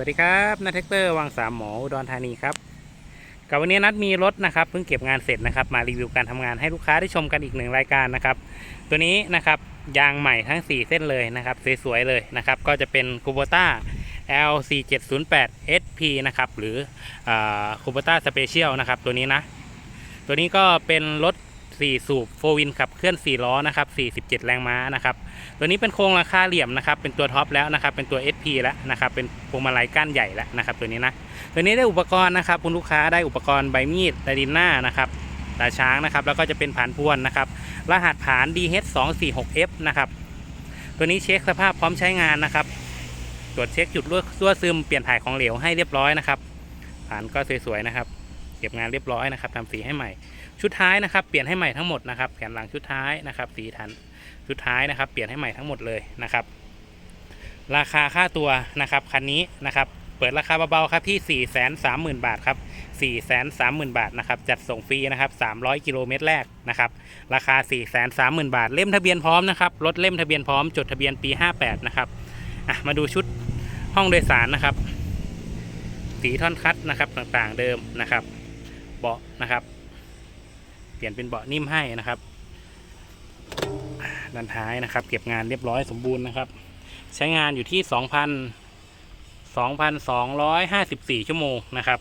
วัสดีครับนัทเทคเตอร์วังสามหมออุดรธานีครับกับวันนี้นัดมีรถนะครับเพิ่งเก็บงานเสร็จนะครับ มารีวิวการทำงานให้ลูกค้าได้ชมกันอีกหนึ่งรายการนะครับ ตัวนี้นะครับยางใหม่ทั้ง 4 เส้นเลยนะครับสวยๆเลยนะครับ ก็จะเป็น Kubota L4708 SP นะครับหรือคูโบต้าสเปเชียลนะครับตัวนี้นะ ตัวนี้ก็เป็นรถ 4 สูบโฟวินขับเคลื่อน 4 ล้อนะครับ 47 แรงม้านะครับ ตัวนี้เป็นโครงราคาเหลี่ยมนะครับ เป็นตัวท็อปแล้วนะครับ เป็นตัว SP แล้วนะครับ เป็นพวงมาลัยก้านใหญ่แล้วนะครับ ตัวนี้นะ ตัวนี้ได้อุปกรณ์นะครับคุณลูกค้าได้อุปกรณ์ใบมีดไดดินหน้านะครับตาช้างนะครับ แล้วก็จะเป็นผานพวนนะครับ รหัสผาน DH246F นะครับ ตัวนี้เช็คสภาพพร้อมใช้งานนะครับ ตรวจเช็คจุดรั่วซึมเปลี่ยนถ่ายของเหลวให้เรียบร้อยนะครับ ผานก็สวยๆนะครับ เก็บงานเรียบร้อยนะครับทำสีให้ใหม่ ชุดท้ายนะครับเปลี่ยนให้ใหม่ทั้งหมดนะครับแผ่นหลังชุดท้ายนะครับสีทันชุดท้ายนะครับ เปลี่ยนให้ใหม่ทั้งหมดเลยนะครับ ราคาค่าตัวนะครับคันนี้นะครับเปิดราคาเบาๆครับที่ 4 3 0 0 0 0 บาทครับ 4 3 0 0 0 0 บาทนะครับจัดส่งฟรีนะครับ 300 กิโลเมตรแรกนะครับราคา 4 3 0 0 0 0 บาท เล่มทะเบียนพร้อมนะครับรถเล่มทะเบียนพร้อมจดทะเบียนปี 58 นะครับอะมาดูชุดห้องโดยสารนะครับ สีท่อนคัดนะครับต่างๆเดิมนะครับ เบาะนะครับ เปลี่ยนเป็นเบาะนิ่มให้นะครับด้านท้ายนะครับ เก็บงานเรียบร้อยสมบูรณ์นะครับ ใช้งานอยู่ที่ 2,000 2,254 ชั่วโมงนะครับ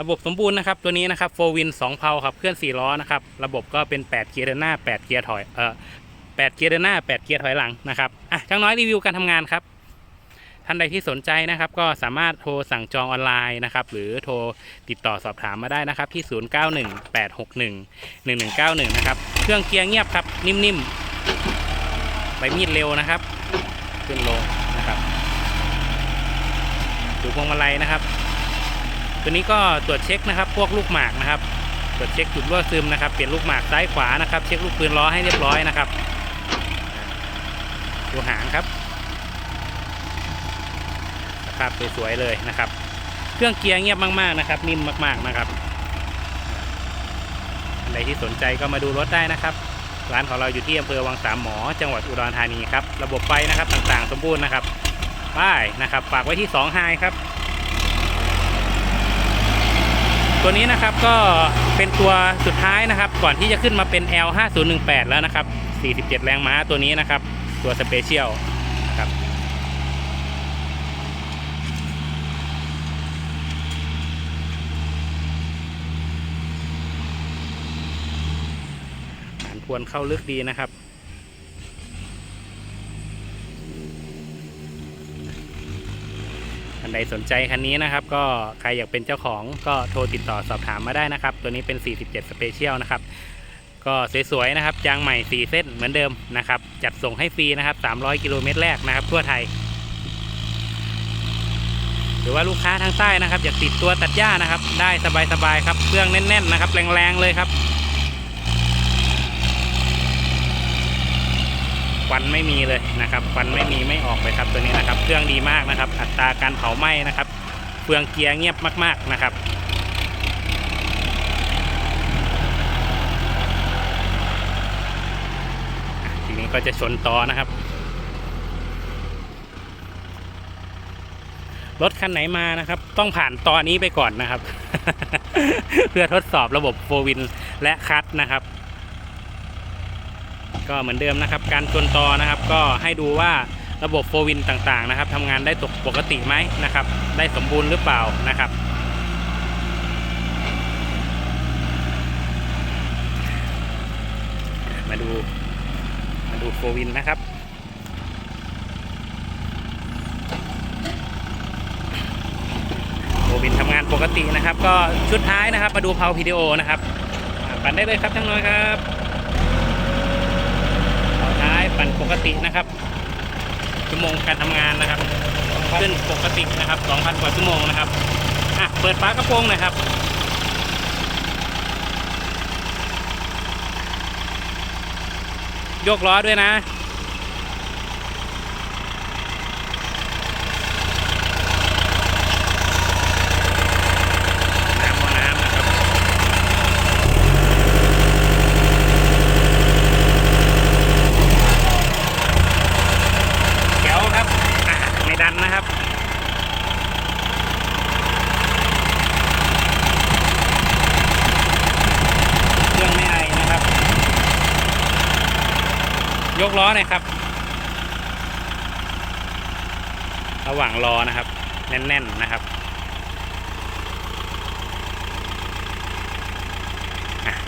ระบบสมบูรณ์นะครับ ตัวนี้นะครับโฟวิน2เพาครับเคลื่อน 4 ล้อนะครับ ระบบก็เป็น 8 เกียร์เดินหน้า 8 เกียร์ถอยเอ่อ8เกียร์เดินหน้า 8 เกียร์ถอยหลังนะครับอะช่างน้อยรีวิวการทำงานครับ ท่านใดที่สนใจนะครับ ก็สามารถโทรสั่งจองออนไลน์นะครับ หรือโทรติดต่อสอบถามมาได้นะครับ ที่ 0918611191 นะครับ เครื่องเกียร์เงียบครับ นิ่มๆใบมีดเร็วนะครับ ขึ้นลงนะครับ ดูพวงมาลัยนะครับ ตัวนี้ก็ตรวจเช็คนะครับ พวกลูกหมากนะครับ ตรวจเช็คจุดรั่วซึมนะครับ เปลี่ยนลูกหมากซ้ายขวานะครับ เช็คลูกปืนล้อให้เรียบร้อยนะครับ ดูหางครับ สภาพสวยๆเลยนะครับ เครื่องเกียร์เงียบมากๆนะครับ นิ่มมากๆนะครับอันใดที่สนใจก็มาดูรถได้นะครับร้านของเราอยู่ที่อำเภอวังสามหมอ จังหวัดอุดรธานีครับ ระบบไฟนะครับต่างๆ สมบูรณ์นะครับป้ายนะครับ ฝากไว้ที่2ไฮครับ ตัวนี้นะครับก็เป็นตัวสุดท้ายนะครับ ก่อนที่จะขึ้นมาเป็น L 5 0 1 8 แล้วนะครับ 47 แรงม้าตัวนี้นะครับ ตัวสเปเชียลนะครับ ฐานพวนเข้าลึกดีนะครับ ท่านใดสนใจคันนี้นะครับ ก็ใครอยากเป็นเจ้าของก็โทรติดต่อสอบถามมาได้นะครับ ตัวนี้เป็น 47 Special นะครับ ก็สวยๆนะครับยางใหม่ 4 เส้นเหมือนเดิมนะครับ จัดส่งให้ฟรีนะครับ 300 กิโลเมตรแรกนะครับ ทั่วไทยหรือว่าลูกค้าทางใต้นะครับ อยากติดตัวตัดหญ้านะครับ ได้สบายๆครับเครื่องแน่นๆนะครับ แรงๆเลยครับ ควันไม่มีเลยนะครับควันไม่มีไม่ออกเลยครับตัวนี้นะครับ เครื่องดีมากนะครับ อัตราการเผาไหม้นะครับเฟืองเกียร์เงียบมาก ๆนะครับทีนี้ก็จะชนต่อนะครับรถคันไหนมานะครับ ต้องผ่านตอนนี้ไปก่อนนะครับ เพื่อทดสอบระบบโฟวินและคัตนะครับ ก็เหมือนเดิมนะครับ การชนตอนะครับ ก็ให้ดูว่าระบบโฟวินต่างๆนะครับทำงานได้ตกปกติไหมนะครับ ได้สมบูรณ์หรือเปล่านะครับ มาดูมาดูโฟวินนะครับโฟวินทำงานปกตินะครับ ก็ชุดท้ายนะครับ มาดูเพาพีดีโอนะครับปั่นได้เลยครับทั้งน้อยครับ ท้ายปั่นปกตินะครับชั่วโมงการทำงานนะครับขึ้นปกตินะครับ 2,000 กว่าชั่วโมงนะครับอะเปิดฝากระโปรงหน่อยครับยกล้อด้วยนะ น้ำมอน้ำนะครับ แก้วครับอะไม่ดันนะครับ ย กล้อน่อยครับ ระหว่างรอนะครับ แน่น ๆ นะครับ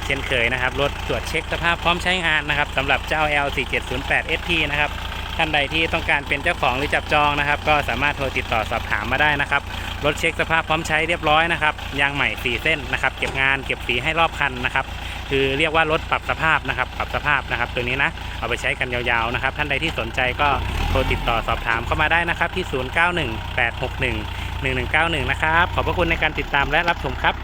เช่นเคยนะครับ รถตรวจเช็คสภาพพร้อมใช้งานนะครับสำหรับเจ้า L4708 ST นะครับท่านใดที่ต้องการเป็นเจ้าของหรือจับจองนะครับ ก็สามารถโทรติดต่อสอบถามมาได้นะครับ รถเช็คสภาพพร้อมใช้เรียบร้อยนะครับยางใหม่ 4 เส้นนะครับ เก็บงานเก็บสีให้รอบคันนะครับ คือเรียกว่ารถปรับสภาพนะครับ ปรับสภาพนะครับ ตัวนี้นะ เอาไปใช้กันยาวๆนะครับ ท่านใดที่สนใจก็โทรติดต่อสอบถามเข้ามาได้นะครับที่ 0918611191 นะครับ ขอบพระคุณในการติดตามและรับชมครับ